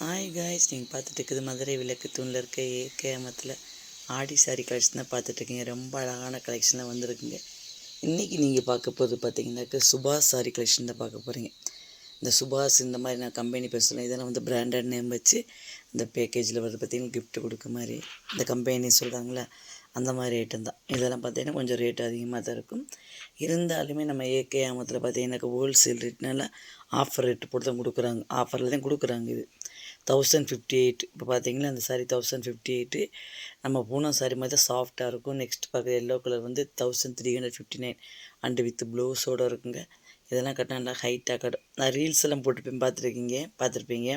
Hi guys நீங்கள் பார்த்துட்டு இருக்குது மதுரை விளக்கு தூணில் இருக்க ஏகேமத்தில் ஆடி சாரி கலெக்ஷன் தான் பார்த்துட்ருக்கீங்க ரொம்ப அழகான கலெக்ஷன்லாம் வந்திருக்குங்க. இன்றைக்கி நீங்கள் பார்க்க போகிறது பார்த்தீங்கன்னாக்க சுபாஷ் சாரி கலெக்ஷன் தான் பார்க்க போகிறீங்க இந்த சுபாஷ் இந்த மாதிரி நான் கம்பெனி பேர் சொல்லுவேன் இதெல்லாம் வந்து பிராண்டட் நேம் வச்சு இந்த பேக்கேஜில் வந்து பார்த்தீங்கன்னா கிஃப்ட் கொடுக்க மாதிரி இந்த கம்பெனி சொல்கிறாங்களே அந்த மாதிரி ஐட்டம் தான். இதெல்லாம் பார்த்தீங்கன்னா கொஞ்சம் ரேட் அதிகமாக தான் இருக்கும். இருந்தாலுமே நம்ம ஏகே ஆமத்தில் பார்த்தீங்கன்னாக்கா ஹோல்சேல் ரேட்னால ஆஃபர் ரேட்டு போட்டு தான் கொடுக்குறாங்க. ஆஃபரில் தான் கொடுக்குறாங்க இது. தௌசண்ட் ஃபிஃப்டி எயிட் இப்போ பார்த்தீங்களா அந்த சாரீ தௌசண்ட் ஃபிஃப்டி எயிட்டு நம்ம பூனம் சாரீ மாதிரி தான் சாஃப்டாக இருக்கும். நெக்ஸ்ட் பார்க்குற எல்லோ கலர் வந்து thousand three hundred fifty nine and with ப்ளவுஸோடு இருக்குங்க. இதெல்லாம் கட்டினா நல்லா ஹைட்டாக கட்டும் நான் ரீல்ஸ் எல்லாம் போட்டுப்பேன் பார்த்துருக்கீங்க பார்த்துருப்பீங்க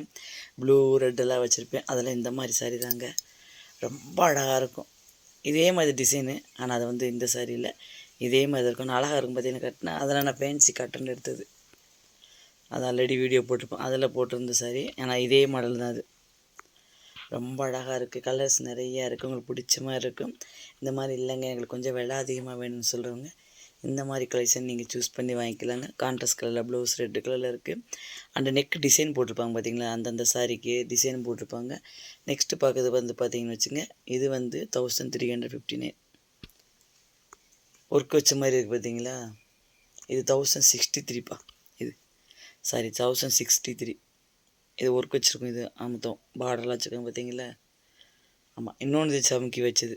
ப்ளூ ரெட்டெல்லாம் வச்சுருப்பேன். அதெல்லாம் இந்த மாதிரி சாரீ தாங்க. ரொம்ப அழகாக இருக்கும். இதே மாதிரி டிசைனு ஆனால் அது வந்து இந்த சாரியில் இதே மாதிரி இருக்கும். நான் அழகாக இருக்கும் பார்த்தீங்கன்னா கட்டினா. அதெல்லாம் நான் ஃபேன்சி கட்டுன்னு எடுத்தது. அது ஆல்ரெடி வீடியோ போட்டிருப்பேன் அதில் போட்டிருந்த சாரி ஆனால் இதே மாடல் தான் அது. ரொம்ப அழகாக இருக்குது கலர்ஸ் நிறையா இருக்குது உங்களுக்கு பிடிச்ச மாதிரி இருக்கும் இந்த மாதிரி இல்லைங்க. எங்களுக்கு கொஞ்சம் விலை அதிகமாக வேணும்னு சொல்கிறவங்க இந்த மாதிரி கலெக்ஷன் நீங்கள் சூஸ் பண்ணி வாங்கிக்கலாங்க. கான்ட்ராஸ்ட் கலரில் ப்ளவுஸ் ரெட் கலரில் இருக்குது அந்த நெக் டிசைன் போட்டிருப்பாங்க பார்த்தீங்களா அந்தந்த சாரிக்கு டிசைன் போட்டிருப்பாங்க. நெக்ஸ்ட்டு பார்க்குறது வந்து பார்த்தீங்கன்னு வச்சுங்க இது வந்து thousand three hundred fifty nine work வச்ச மாதிரி இருக்குது பார்த்தீங்களா இது தௌசண்ட் சிக்ஸ்டி த்ரீப்பா சாரி தௌசண்ட் சிக்ஸ்டி த்ரீ இது ஒர்க் வச்சுருக்கோம் இது ஆமத்தம் பார்டர்லாம் வச்சுருக்கோம் பார்த்தீங்களா? ஆமாம் இன்னொன்று இது சமுக்கி வச்சது.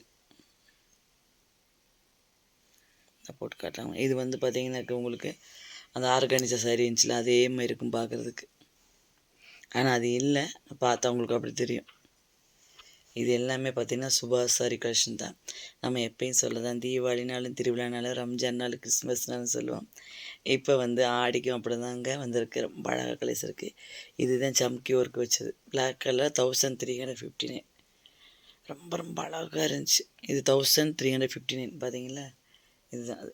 போட்டு காட்டுறாங்க. இது வந்து பார்த்தீங்கன்னாக்க உங்களுக்கு அந்த ஆர்கானிசா சாரி இருந்துச்சுல அதே மாதிரி இருக்கும் பார்க்குறதுக்கு. ஆனால் அது இல்லை. பார்த்தா உங்களுக்கு அப்படி தெரியும். இது எல்லாமே பார்த்திங்கன்னா சுபாஷ் சாரி கலெக்ஷன் தான். நம்ம எப்பயும் சொல்ல தான் தீபாவளினாலும் திருவிழானாலும் ரம்ஜான்னாலும் கிறிஸ்மஸ்னாலும் சொல்லுவோம். இப்போ வந்து ஆடிக்கும் அப்படி தாங்க வந்திருக்கு. ரொம்ப அழகாக கலெக்ஷன் இருக்குது இதுதான் சம்கி ஒர்க் வச்சது. Black colour thousand three hundred fifty nine ரொம்ப ரொம்ப அழகாக இருந்துச்சு. இது thousand three hundred fifty nine பார்த்தீங்களா இதுதான் அது.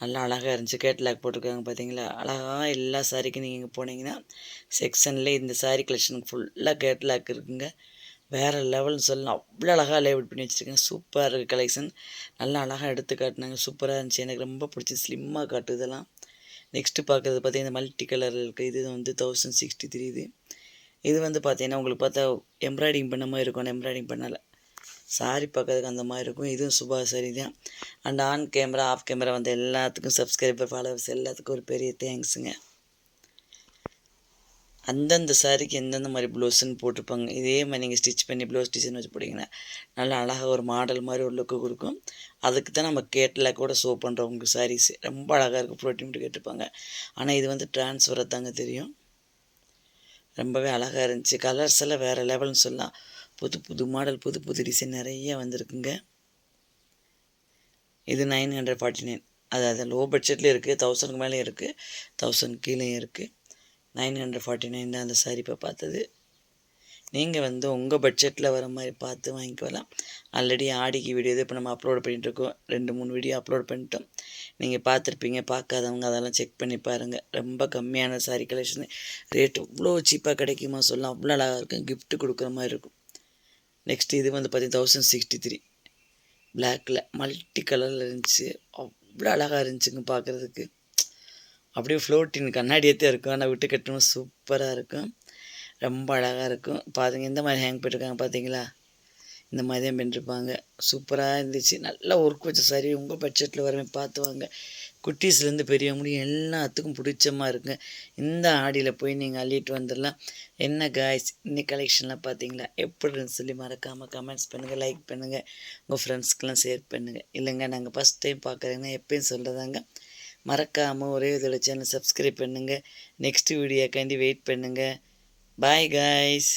நல்லா அழகாக இருந்துச்சு. கேட்லாக் போட்டிருக்காங்க பார்த்தீங்களா அழகாக எல்லா சாரிக்கும் நீங்கள் இங்கே போனீங்கன்னா செக்ஷனில் இந்த சாரி கலெக்ஷனுக்கு ஃபுல்லாக கேட்லாக் இருக்குங்க. வேறு லெவல்னு சொல்லலாம் அவ்வளோ அழகாக லேபிள் பண்ணி வச்சுருக்கேன். சூப்பராக இருக்குது கலெக்ஷன் நல்லா அழகாக எடுத்து காட்டினாங்க. சூப்பராக இருந்துச்சு. எனக்கு ரொம்ப பிடிச்சி ஸ்லிம்மாக காட்டு இதெல்லாம். நெக்ஸ்ட்டு பார்க்குறது பார்த்தீங்கன்னா மல்டி கலரில் இருக்குது இது வந்து தௌசண்ட் சிக்ஸ்டி த்ரீ இது. இது வந்து பார்த்தீங்கன்னா உங்களுக்கு பார்த்தா எம்ப்ராய்டிங் பண்ண மாதிரி இருக்கும். எம்ப்ராய்டிங் பண்ணலை. சாரி பார்க்கறதுக்கு அந்த மாதிரி இருக்கும். இதுவும் சுபா சரி தான். And on camera off camera வந்து எல்லாத்துக்கும் சப்ஸ்கிரைபர் ஃபாலோவர்ஸ் எல்லாத்துக்கும் ஒரு பெரிய தேங்க்ஸுங்க அந்தந்த சாரிக்கு எந்தெந்த மாதிரி ப்ளவுஸுன்னு போட்டிருப்பாங்க. இதே மாதிரி நீங்கள் ஸ்டிச் பண்ணி ப்ளவுஸ் டிசைன் வச்சு போட்டிங்கன்னா நல்லா அழகாக ஒரு மாடல் மாதிரி ஒரு லுக்கு கொடுக்கும். அதுக்கு தான் நம்ம கேட்டில் கூட ஷோ பண்ணுறவங்க சாரீஸ் ரொம்ப அழகாக இருக்கும். ப்ரோட்டீன் கேட்டிருப்பாங்க. ஆனால் இது வந்து ட்ரான்ஸ்ஃபரை தாங்க தெரியும். ரொம்பவே அழகாக இருந்துச்சு. கலர்ஸ் எல்லாம் வேறு லெவல்னு சொல்லலாம். புது புது மாடல் புது புது டிசைன் நிறைய வந்திருக்குங்க. இது நைன் ஹண்ட்ரட் ஃபார்ட்டி நைன் அது அது லோ பட்ஜெட்லேயும் இருக்குது தௌசண்ட்க்கு மேலேயும் இருக்குது தௌசண்ட் கீழேயும் இருக்குது நைன் ஹண்ட்ரட் ஃபார்ட்டி நைன் தான் அந்த சாரி இப்போ பார்த்தது. நீங்கள் வந்து உங்கள் பட்ஜெட்டில் வர மாதிரி பார்த்து வாங்கிக்கலாம் ஆல்ரெடி ஆடிக்கு வீடியோ இது இப்போ நம்ம அப்லோட் பண்ணிகிட்ருக்கோம் ரெண்டு மூணு வீடியோ அப்லோட் பண்ணிட்டோம். நீங்கள் பார்த்துருப்பீங்க பார்க்காதவங்க அதெல்லாம் செக் பண்ணி பாருங்கள் ரொம்ப கம்மியான சாரி கலெக்ஷன் ரேட் அவ்வளோ சீப்பாக கிடைக்குமா சொல்லலாம். அவ்வளோ அழகாக இருக்கும். கிஃப்ட்டு கொடுக்குற மாதிரி இருக்கும். நெக்ஸ்ட் இது வந்து பார்த்தீங்கன்னா தௌசண்ட் சிக்ஸ்டி த்ரீ பிளாக்கில் மல்டி கலரில் இருந்துச்சு. அவ்வளோ அழகாக இருந்துச்சுங்க பார்க்குறதுக்கு. அப்படியே ஃப்ளோட்டின் கண்ணாடியத்தே இருக்கும். ஆனால் விட்டு கட்டணும் சூப்பராக இருக்கும். ரொம்ப அழகாக இருக்கும். பாருங்க இந்த மாதிரி ஹேங் போட்டிருக்காங்க பார்த்தீங்களா இந்த மாதிரி தான் பண்ணிருப்பாங்க சூப்பராக இருந்துச்சு. நல்லா ஒர்க் வச்ச சரி உங்கள் பட்ஜெட்டில் வரமே பார்த்து வாங்க. குட்டீஸ்லேருந்து பெரியவங்களையும் எல்லாத்துக்கும் பிடிச்சமாக இருக்குங்க இந்த ஆடியில் போய் நீங்கள் அள்ளிட்டு வந்துடலாம். என்ன காய்ஸ் இன்னைக்கு கலெக்ஷன்லாம் பார்த்தீங்களா எப்படின்னு சொல்லி மறக்காமல் கமெண்ட்ஸ் பண்ணுங்கள் லைக் பண்ணுங்கள் உங்கள் ஃப்ரெண்ட்ஸ்க்கெலாம் ஷேர் பண்ணுங்கள் இல்லைங்க நாங்கள் ஃபஸ்ட் டைம் பார்க்குறேங்கன்னா எப்பயும் சொல்கிறதாங்க மறக்காமல் ஒரே இதோட சேனல் சப்ஸ்கிரைப் பண்ணுங்கள் நெக்ஸ்ட் வீடியோக்காண்டி வெயிட் பண்ணுங்கள் பாய் காய்ஸ்